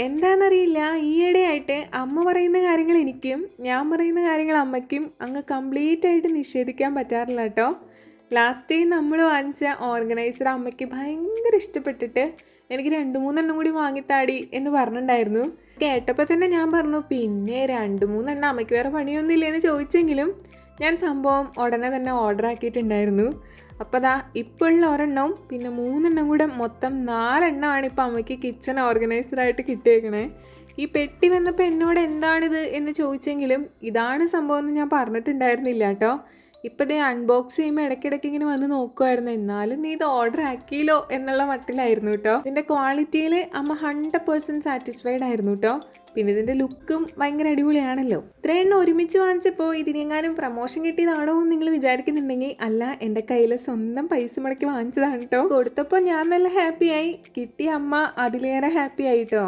എന്താണെന്നറിയില്ല ഈയിടെയായിട്ട് അമ്മ പറയുന്ന കാര്യങ്ങൾ എനിക്കും ഞാൻ പറയുന്ന കാര്യങ്ങൾ അമ്മയ്ക്കും അങ്ങ് കംപ്ലീറ്റ് ആയിട്ട് നിഷേധിക്കാൻ പറ്റാറില്ല കേട്ടോ. ലാസ്റ്റ് ടൈം നമ്മൾ വാങ്ങിച്ച ഓർഗനൈസർ അമ്മയ്ക്ക് ഭയങ്കര ഇഷ്ടപ്പെട്ടിട്ട് എനിക്ക് രണ്ട് മൂന്നെണ്ണം കൂടി വാങ്ങിത്താടി എന്ന് പറഞ്ഞിട്ടുണ്ടായിരുന്നു. കേട്ടപ്പോൾ തന്നെ ഞാൻ പറഞ്ഞു പിന്നെ രണ്ട് മൂന്നെണ്ണം അമ്മയ്ക്ക് വേറെ പണിയൊന്നുമില്ല എന്ന് ചോദിച്ചെങ്കിലും ഞാൻ സംഭവം ഉടനെ തന്നെ ഓർഡർ ആക്കിയിട്ടുണ്ടായിരുന്നു. അപ്പോൾ ദാ ഇപ്പോൾ ഉള്ള ഒരെണ്ണവും പിന്നെ മൂന്നെണ്ണം കൂടെ മൊത്തം നാലെണ്ണമാണ് ഇപ്പോൾ അമ്മയ്ക്ക് കിച്ചൺ ഓർഗനൈസറായിട്ട് കിട്ടിയേക്കണേ. ഈ പെട്ടി വന്നപ്പോൾ എന്നോട് എന്താണിത് എന്ന് ചോദിച്ചെങ്കിലും ഇതാണ് സംഭവം എന്ന് ഞാൻ പറഞ്ഞിട്ടുണ്ടായിരുന്നില്ല കേട്ടോ. ഇപ്പോൾ ദേ അൺബോക്സ് ചെയ്യുമ്പോൾ ഇടയ്ക്കിടയ്ക്ക് ഇങ്ങനെ വന്ന് നോക്കുമായിരുന്നു എന്നാലും നീ ഇത് ഓർഡർ ആക്കിയല്ലോ എന്നുള്ള മട്ടിലായിരുന്നു കേട്ടോ. ഇതിന്റെ ക്വാളിറ്റിയിൽ അമ്മ ഹൺഡ്രഡ് പേഴ്സന്റ് സാറ്റിസ്ഫൈഡ് ആയിരുന്നു കേട്ടോ. പിന്നെ ഇതിന്റെ ലുക്കും ഭയങ്കര അടിപൊളിയാണല്ലോ. ഇത്രയെണ്ണം ഒരുമിച്ച് വാങ്ങിച്ചപ്പോൾ ഇതിനെങ്ങാനും പ്രമോഷൻ കിട്ടിയതാണോ എന്ന് നിങ്ങൾ വിചാരിക്കുന്നുണ്ടെങ്കിൽ അല്ല എന്റെ കയ്യിൽ സ്വന്തം പൈസ മുടക്കി വാങ്ങിച്ചതാണ് കേട്ടോ കൊടുത്തപ്പോൾ ഞാൻ നല്ല ഹാപ്പിയായി കിട്ടിയ അമ്മ അതിലേറെ ഹാപ്പി ആയിട്ടോ?